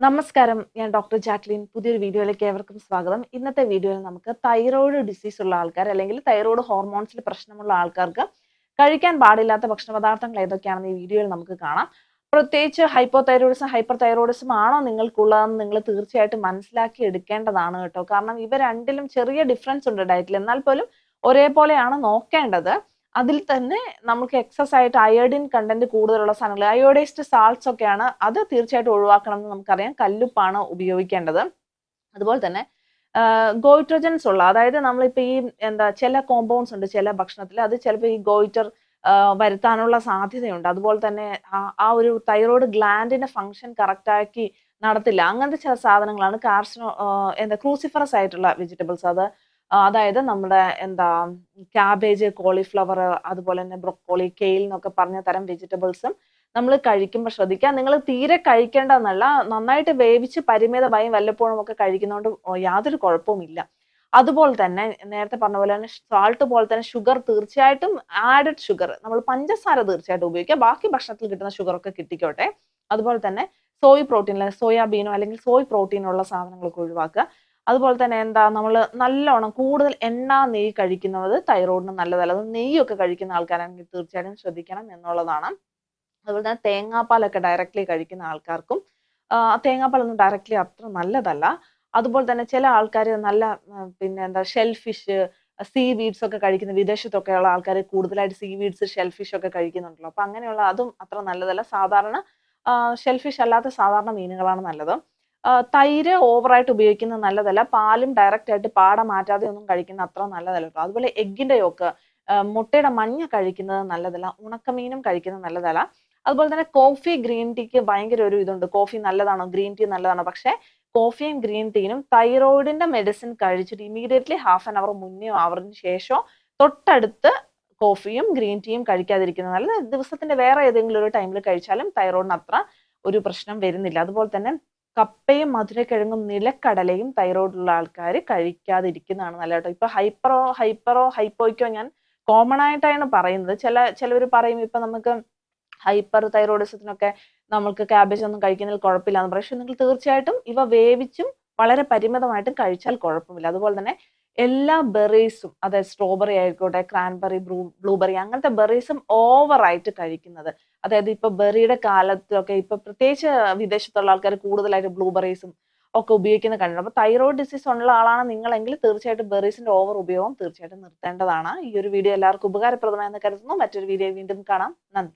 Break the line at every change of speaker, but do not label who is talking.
നമസ്കാരം ഞാൻ doctor Jacqueline. പുതിയൊരു വീഡിയോയിലേക്ക് ഏവർക്കും സ്വാഗതം. ഇന്നത്തെ വീഡിയോയിൽ നമുക്ക് തൈറോയ്ഡ് ഡിസീസ് ഉള്ള ആൾക്കാർ അല്ലെങ്കിൽ തൈറോയ്ഡ് ഹോർമോൺസിൽ പ്രശ്നമുള്ള ആൾക്കാർക്ക് കഴിക്കാൻ പാടില്ലാത്ത ഭക്ഷണപദാർത്ഥങ്ങൾ ഏതൊക്കെയാണെന്ന് ഈ വീഡിയോയിൽ നമുക്ക് കാണാം. പ്രത്യേകിച്ച് ഹൈപ്പോ തൈറോയിഡിസം ഹൈപ്പർ തൈറോയിഡിസം ആണോ നിങ്ങൾക്കുള്ളതെന്ന് നിങ്ങൾ തീർച്ചയായിട്ടും മനസ്സിലാക്കി എടുക്കേണ്ടതാണ് കേട്ടോ. കാരണം ഇവ രണ്ടിലും ചെറിയ ഡിഫറൻസ് ഉണ്ട് ഡയറ്റിൽ എന്നാൽ പോലും ഒരേപോലെയാണ് നോക്കേണ്ടത്. അതിൽ തന്നെ നമുക്ക് എക്സസ് ആയിട്ട് അയോഡിൻ കണ്ടന്റ് കൂടുതലുള്ള സാധനങ്ങൾ അയോഡൈസ്ഡ് സാൾട്സ് ഒക്കെയാണ് അത് തീർച്ചയായിട്ടും ഒഴിവാക്കണം എന്ന് നമുക്കറിയാം. കല്ലുപ്പാണ് ഉപയോഗിക്കേണ്ടത്. അതുപോലെ തന്നെ ഗോയിട്രോജൻസ് ഉള്ള അതായത് നമ്മളിപ്പോൾ ഈ എന്താ ചില കോമ്പൗണ്ട്സ് ഉണ്ട് ചില ഭക്ഷണത്തിൽ അത് ചിലപ്പോൾ ഈ ഗോയിറ്റർ വരുത്താനുള്ള സാധ്യതയുണ്ട്. അതുപോലെ തന്നെ ആ- ഒരു തൈറോയ്ഡ് ഗ്ലാൻഡിന്റെ ഫങ്ഷൻ കറക്റ്റാക്കി നടത്തില്ല. അങ്ങനത്തെ ചില സാധനങ്ങളാണ് കാർസിനോ എന്താ ക്രൂസിഫറസ് ആയിട്ടുള്ള വെജിറ്റബിൾസ് അത് അതായത് നമ്മുടെ എന്താ ക്യാബേജ് കോളിഫ്ലവർ അതുപോലെ തന്നെ ബ്രൊക്കോളി കെയിൽ എന്നൊക്കെ പറഞ്ഞ തരം വെജിറ്റബിൾസും നമ്മൾ കഴിക്കുമ്പോൾ ശ്രദ്ധിക്കുക. നിങ്ങൾ തീരെ കഴിക്കേണ്ടതെന്നല്ല നന്നായിട്ട് വേവിച്ച് പരിമിതമായി വല്ലപ്പോഴും ഒക്കെ കഴിക്കുന്നതുകൊണ്ട് യാതൊരു കുഴപ്പവുമില്ല അതുപോലെ തന്നെ നേരത്തെ പറഞ്ഞ പോലെ തന്നെ സാൾട്ട് പോലെ തന്നെ ഷുഗർ തീർച്ചയായിട്ടും ആഡഡ് ഷുഗർ നമ്മൾ പഞ്ചസാര തീർച്ചയായിട്ടും ഉപയോഗിക്കുക. ബാക്കി ഭക്ഷണത്തിൽ കിട്ടുന്ന ഷുഗർ ഒക്കെ കിട്ടിക്കോട്ടെ. അതുപോലെ തന്നെ സോയ് പ്രോട്ടീൻ സോയാബീനോ അല്ലെങ്കിൽ സോയ് പ്രോട്ടീനുള്ള സാധനങ്ങളൊക്കെ ഒഴിവാക്കുക. അതുപോലെ തന്നെ എന്താ നമ്മൾ നല്ലോണം കൂടുതൽ എണ്ണ നെയ്യ് കഴിക്കുന്നത് തൈറോയിഡിന് നല്ലതല്ല. അത് നെയ്യൊക്കെ കഴിക്കുന്ന ആൾക്കാരാണെങ്കിൽ തീർച്ചയായിട്ടും ശ്രദ്ധിക്കണം എന്നുള്ളതാണ്. അതുപോലെ തന്നെ തേങ്ങാപ്പാലൊക്കെ ഡയറക്റ്റ്ലി കഴിക്കുന്ന ആൾക്കാർക്കും തേങ്ങാപ്പാലൊന്നും ഡയറക്റ്റ്ലി അത്ര നല്ലതല്ല. അതുപോലെ തന്നെ ചില ആൾക്കാർ നല്ല പിന്നെ എന്താ ഷെൽ ഫിഷ് സീ വീഡ്സ് ഒക്കെ കഴിക്കുന്ന വിദേശത്തൊക്കെയുള്ള ആൾക്കാർ കൂടുതലായിട്ട് സീ വീഡ്സ് ഷെൽ ഫിഷ് ഒക്കെ കഴിക്കുന്നുണ്ടല്ലോ. അപ്പൊ അങ്ങനെയുള്ള അതും അത്ര നല്ലതല്ല. സാധാരണ ഷെൽ ഫിഷ് അല്ലാത്ത സാധാരണ മീനുകളാണ് നല്ലത്. തൈര് ഓവറായിട്ട് ഉപയോഗിക്കുന്നത് നല്ലതല്ല. പാലും ഡയറക്റ്റ് ആയിട്ട് പാട മാറ്റാതെ ഒന്നും കഴിക്കുന്നത് അത്ര നല്ലതല്ല കേട്ടോ അതുപോലെ എഗ്ഗിന്റെ യോക്ക് മുട്ടയുടെ മഞ്ഞ കഴിക്കുന്നത് നല്ലതല്ല. ഉണക്കമീനും കഴിക്കുന്നത് നല്ലതല്ല. അതുപോലെ തന്നെ കോഫി ഗ്രീൻ ടീക്ക് ഭയങ്കര ഒരു ഇതുണ്ട്. കോഫി നല്ലതാണോ ഗ്രീൻ ടീ നല്ലതാണോ? പക്ഷേ കോഫിയും ഗ്രീൻ ടീനും തൈറോയിഡിന്റെ മെഡിസിൻ കഴിച്ചിട്ട് ഇമീഡിയറ്റ്ലി ഹാഫ് ആൻ അവർ മുന്നേ അവറിന് ശേഷം തൊട്ടടുത്ത് കോഫിയും ഗ്രീൻ ടീയും കഴിക്കാതിരിക്കുന്നത് നല്ലത്. ദിവസത്തിന്റെ വേറെ ഏതെങ്കിലും ഒരു ടൈമിൽ കഴിച്ചാലും തൈറോയിഡിന് അത്ര ഒരു പ്രശ്നം വരുന്നില്ല. അതുപോലെ തന്നെ കപ്പയും മധുരക്കിഴങ്ങും നിലക്കടലയും തൈറോയിഡുള്ള ആൾക്കാർ കഴിക്കാതിരിക്കുന്നതാണ് നല്ല കേട്ടോ ഇപ്പൊ ഹൈപ്പറോ ഹൈപ്പറോ ഹൈപ്പോയ്ക്കോ ഞാൻ കോമൺ ആയിട്ടാണ് പറയുന്നത്. ചില ചിലവർ പറയും ഇപ്പൊ നമുക്ക് ഹൈപ്പർ തൈറോയിഡിസത്തിനൊക്കെ നമുക്ക് ക്യാബേജ് ഒന്നും കുഴപ്പമില്ല പറയും. പക്ഷെ നിങ്ങൾ തീർച്ചയായിട്ടും ഇവ വേവിച്ചും വളരെ പരിമിതമായിട്ടും കഴിച്ചാൽ കുഴപ്പമില്ല. അതുപോലെ തന്നെ എല്ലാ ബെറീസും അതായത് സ്ട്രോബെറി ആയിക്കോട്ടെ ക്രാൻബെറി ബ്ലൂ ബ്ലൂബെറി അങ്ങനത്തെ ബെറീസും ഓവറായിട്ട് കഴിക്കുന്നത്. അതായത് ഇപ്പൊ ബെറിയുടെ കാലത്തൊക്കെ ഇപ്പൊ പ്രത്യേകിച്ച് വിദേശത്തുള്ള ആൾക്കാർ കൂടുതലായിട്ട് ബ്ലൂബെറീസും ഒക്കെ ഉപയോഗിക്കുന്ന കണ്ടിട്ടുണ്ട്. അപ്പൊ തൈറോയ്ഡ് ഡിസീസ് ഉള്ള ആളാണ് നിങ്ങളെങ്കിൽ തീർച്ചയായിട്ടും ബെറീസിന്റെ ഓവർ ഉപയോഗം തീർച്ചയായിട്ടും നിർത്തേണ്ടതാണ്. ഈ ഒരു വീഡിയോ എല്ലാവർക്കും ഉപകാരപ്രദമായെന്ന് കരുതുന്നു. മറ്റൊരു വീഡിയോ വീണ്ടും കാണാം. നന്ദി.